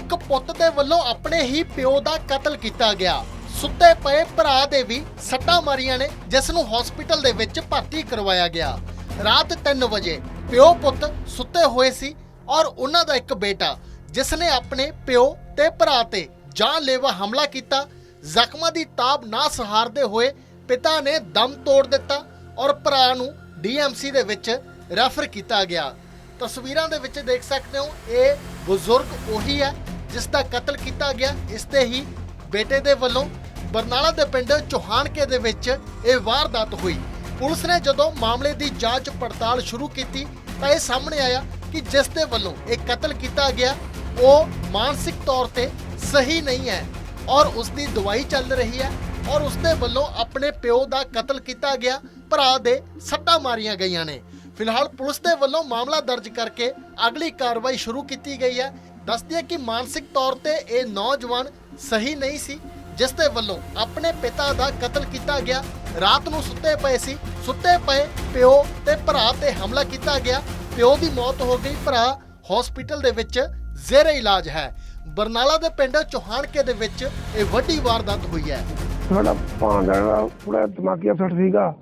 ਇੱਕ ਪੁੱਤ ਦੇ ਵੱਲੋਂ ਆਪਣੇ ਹੀ ਪਿਓ ਦਾ ਕਤਲ ਕੀਤਾ ਗਿਆ। ਸੁੱਤੇ ਪਏ ਭਰਾ ਦੇ ਵੀ ਸੱਟਾਂ ਮਾਰੀਆਂ ਨੇ, ਜਿਸ ਨੂੰ ਹਸਪੀਟਲ ਦੇ ਵਿੱਚ ਭਰਤੀ ਕਰਵਾਇਆ ਗਿਆ। ਰਾਤ 3 ਵਜੇ ਪਿਓ ਪੁੱਤ ਸੁੱਤੇ ਹੋਏ ਸੀ ਔਰ ਉਹਨਾਂ ਦਾ ਇੱਕ ਬੇਟਾ, ਜਿਸ ਨੇ ਆਪਣੇ ਪਿਓ ਤੇ ਭਰਾ ਤੇ ਜਾਨਲੇਵਾ ਹਮਲਾ ਕੀਤਾ। ਜ਼ਖਮਾਂ ਦੀ ਤਾਬ ਨਾ ਸਹਾਰਦੇ ਹੋਏ ਪਿਤਾ ਨੇ ਦਮ ਤੋੜ ਦਿੱਤਾ ਔਰ ਭਰਾ ਨੂੰ ਡੀਐਮਸੀ ਦੇ ਵਿੱਚ ਰੈਫਰ ਕੀਤਾ ਗਿਆ। ਤਸਵੀਰਾਂ ਦੇ ਵਿੱਚ ਦੇਖ ਸਕਦੇ ਹੋ, ਇਹ ਬਜ਼ੁਰਗ ਉਹੀ ਹੈ ਜਿਸ ਦਾ ਕਤਲ ਕੀਤਾ ਗਿਆ, ਇਸ ਤੇ ਹੀ ਬੇਟੇ ਦੇ ਵੱਲੋਂ ਬਰਨਾਲਾ ਦੇ ਪਿੰਡ ਚੋਹਾਨਕੇ ਦੇ ਵਿੱਚ ਇਹ ਵਾਰਦਾਤ ਹੋਈ। ਪੁਲਿਸ ਨੇ ਜਦੋਂ ਮਾਮਲੇ ਦੀ ਜਾਂਚ ਪੜਤਾਲ ਸ਼ੁਰੂ ਕੀਤੀ, ਤਾਂ ਇਹ ਸਾਹਮਣੇ ਆਇਆ ਕਿ ਜਿਸ ਦੇ ਵੱਲੋਂ ਇਹ ਕਤਲ ਕੀਤਾ ਗਿਆ, ਉਹ ਮਾਨਸਿਕ ਤੌਰ ਤੇ ਸਹੀ ਨਹੀਂ ਹੈ ਔਰ ਉਸ ਦੀ ਦਵਾਈ ਚੱਲ ਰਹੀ ਹੈ ਔਰ ਉਸ ਦੇ ਵੱਲੋਂ ਆਪਣੇ ਪਿਓ ਦਾ ਕਤਲ ਕੀਤਾ ਗਿਆ, ਭਰਾ ਦੇ ਸੱਟਾਂ ਮਾਰੀਆਂ ਗਈਆਂ ਨੇ। ਫਿਲਹਾਲ ਪੁਲਿਸ ਦੇ ਵੱਲੋਂ ਮਾਮਲਾ ਦਰਜ ਕਰਕੇ ਅਗਲੀ ਕਾਰਵਾਈ ਸ਼ੁਰੂ ਕੀਤੀ ਗਈ ਹੈ। ਦੱਸਦੀ ਹੈ ਕਿ ਮਾਨਸਿਕ ਤੌਰ ਤੇ ਇਹ ਨੌਜਵਾਨ ਸਹੀ ਨਹੀਂ ਸੀ, ਜਿਸ ਦੇ ਵੱਲੋਂ ਆਪਣੇ ਪਿਤਾ ਦਾ ਕਤਲ ਕੀਤਾ ਗਿਆ। ਰਾਤ ਨੂੰ ਸੁੱਤੇ ਪਏ ਸੀ। ਸੁੱਤੇ ਪਏ ਪਿਓ ਤੇ ਭਰਾ ਤੇ ਹਮਲਾ ਕੀਤਾ ਗਿਆ। ਪਿਓ ਦੀ ਮੌਤ ਹੋ ਗਈ। ਭਰਾ ਹਸਪੀਟਲ ਦੇ ਵਿੱਚ ਜ਼ੇਰੇ ਇਲਾਜ ਹੈ। ਬਰਨਾਲਾ ਦੇ ਪਿੰਡ ਚੋਹਾਨਕੇ ਦੇ ਵਿੱਚ ਇਹ ਵੱਡੀ ਵਾਰਦਾਤ ਹੋਈ ਹੈ। ਸਾਡਾ ਭਾਂਜਾ ਥੋੜਾ ਦਿਮਾਗੀ ਅਫਸਰ ਸੀਗਾ,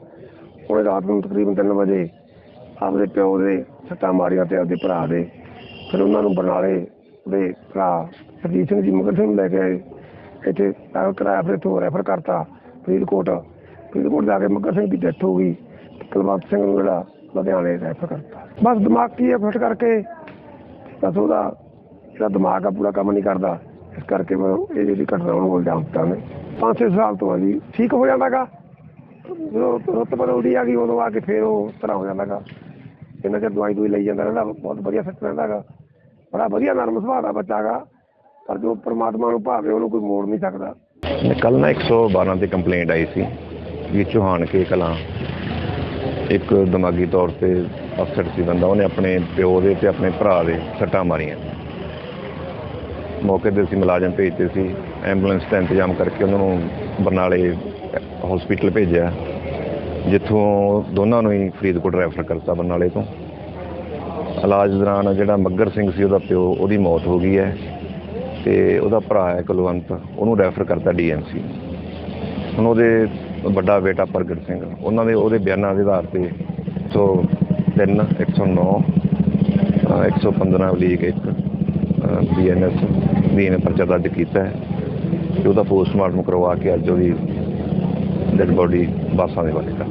ਉਹਨੇ ਰਾਤ ਨੂੰ ਤਕਰੀਬਨ 3 ਵਜੇ ਆਪਦੇ ਪਿਓ ਦੇ ਸੱਟਾਂ ਮਾਰੀਆਂ ਤੇ ਆਪਦੇ ਭਰਾ ਦੇ। ਫਿਰ ਉਹਨਾਂ ਨੂੰ ਬਰਨਾਲੇ ਉਹਦੇ ਭਰਾ ਸਰਜੀਤ ਸਿੰਘ ਜੀ ਮਗਰ ਸਿੰਘ ਨੂੰ ਲੈ ਕੇ ਆਏ। ਇੱਥੇ ਦਾਖਲ ਕਰਾਇਆ ਫਿਰ ਇੱਥੋਂ ਰੈਫਰ ਕਰਤਾ ਫਰੀਦਕੋਟ। ਫਰੀਦਕੋਟ ਜਾ ਕੇ ਮਗਰ ਸਿੰਘ ਦੀ ਡੈਥ ਹੋ ਗਈ। ਤੇ ਕੁਲਵੰਤ ਸਿੰਘ ਨੂੰ ਜਿਹੜਾ ਲੁਧਿਆਣੇ ਰੈਫਰ ਕਰਤਾ। ਬਸ ਦਿਮਾਗ ਕੀ ਹੈ ਫਿੱਟ ਕਰਕੇ? ਬਸ ਉਹਦਾ ਜਿਹੜਾ ਦਿਮਾਗ ਆ, ਪੂਰਾ ਕੰਮ ਨਹੀਂ ਕਰਦਾ। ਇਸ ਕਰਕੇ ਮੈਂ ਇਹ ਜਿਹੜੀ ਘਟਨਾ ਉਹਨੂੰ ਅੰਜਾਮ ਦਿੱਤਾ ਨੇ ਪੰਜ ਛੇ ਸਾਲ ਤੋਂ ਆ ਜੀ। ਠੀਕ ਹੋ ਜਾਂਦਾਗਾ ਜਦੋਂ ਰੁੱਤ ਬਦਲਦੀ ਆ ਗਈ, ਉਦੋਂ ਆ ਕੇ ਫੇਰ ਉਹ ਤਰ੍ਹਾਂ ਹੋ ਜਾਂਦਾਗਾ ਇਹਨਾਂ ਚਿਰ ਦਵਾਈ ਦੂਈ ਲਈ ਜਾਂਦਾ ਰਹਿੰਦਾ, ਬਹੁਤ ਵਧੀਆ ਫਿੱਟ ਰਹਿੰਦਾਗਾ ਬੜਾ ਵਧੀਆ ਨਰਮ ਸੁਭਾਅ ਦਾ ਬੱਚਾ ਗਾ ਪਰ ਜੋ ਪ੍ਰਮਾਤਮਾ ਨੂੰ ਭਾਵੇ, ਉਹਨੂੰ ਕੋਈ ਮੋੜ ਨਹੀਂ ਸਕਦਾ। ਕੱਲ ਨਾ 112 ਤੇ ਕੰਪਲੇਂਟ ਆਈ ਸੀ, ਵੀ ਚੌਹਾਨ ਕੇ ਕਲਾਂ। ਇੱਕ ਦਿਮਾਗੀ ਤੌਰ ਤੇ ਅਫਸਰ ਸੀ ਬੰਦਾ, ਉਹਨੇ ਆਪਣੇ ਪਿਓ ਦੇ ਤੇ ਆਪਣੇ ਭਰਾ ਦੇ ਸੱਟਾਂ ਮਾਰੀਆਂ। ਮੌਕੇ ਤੇ ਅਸੀਂ ਮੁਲਾਜ਼ਮ ਭੇਜਦੇ ਸੀ ਐਂਬੂਲੈਂਸ ਦਾ ਇੰਤਜ਼ਾਮ ਕਰਕੇ ਉਹਨਾਂ ਨੂੰ ਬਰਨਾਲੇ ਹਸਪੀਟਲ ਭੇਜਿਆ, ਜਿੱਥੋਂ ਦੋਨਾਂ ਨੂੰ ਹੀ ਫਰੀਦਕੋਟ ਰੈਫਰ ਕਰਤਾ ਬਰਨਾਲੇ ਤੋਂ। ਇਲਾਜ ਦੌਰਾਨ ਜਿਹੜਾ ਮੱਗਰ ਸਿੰਘ ਸੀ ਉਹਦਾ ਪਿਓ ਉਹਦੀ ਮੌਤ ਹੋ ਗਈ ਹੈ ਤੇ ਉਹਦਾ ਭਰਾ ਹੈ ਕੁਲਵੰਤ ਉਹਨੂੰ ਰੈਫਰ ਕਰਤਾ ਡੀਐਮਸੀ ਹੁਣ ਉਹਦੇ ਵੱਡਾ ਬੇਟਾ ਪ੍ਰਗਟ ਸਿੰਘ ਉਹਨਾਂ ਦੇ ਉਹਦੇ ਬਿਆਨਾਂ ਦੇ ਆਧਾਰ ਤੇ 103 109 ਅ, 115 ਲੀਗ 1 ਬੀਐਨਐਸ ਦੀ ਨੇ ਪਰਚਾ ਦਰਜ ਕੀਤਾ ਹੈ ਤੇ ਉਹਦਾ ਪੋਸਟਮਾਰਟਮ ਕਰਵਾ ਕੇ ਅੱਜ ਉਹਦੀ ਡੈਡ ਬੋਡੀ ਬਾਸਾਂ ਦੇ ਵਾਲੇ ਕਰ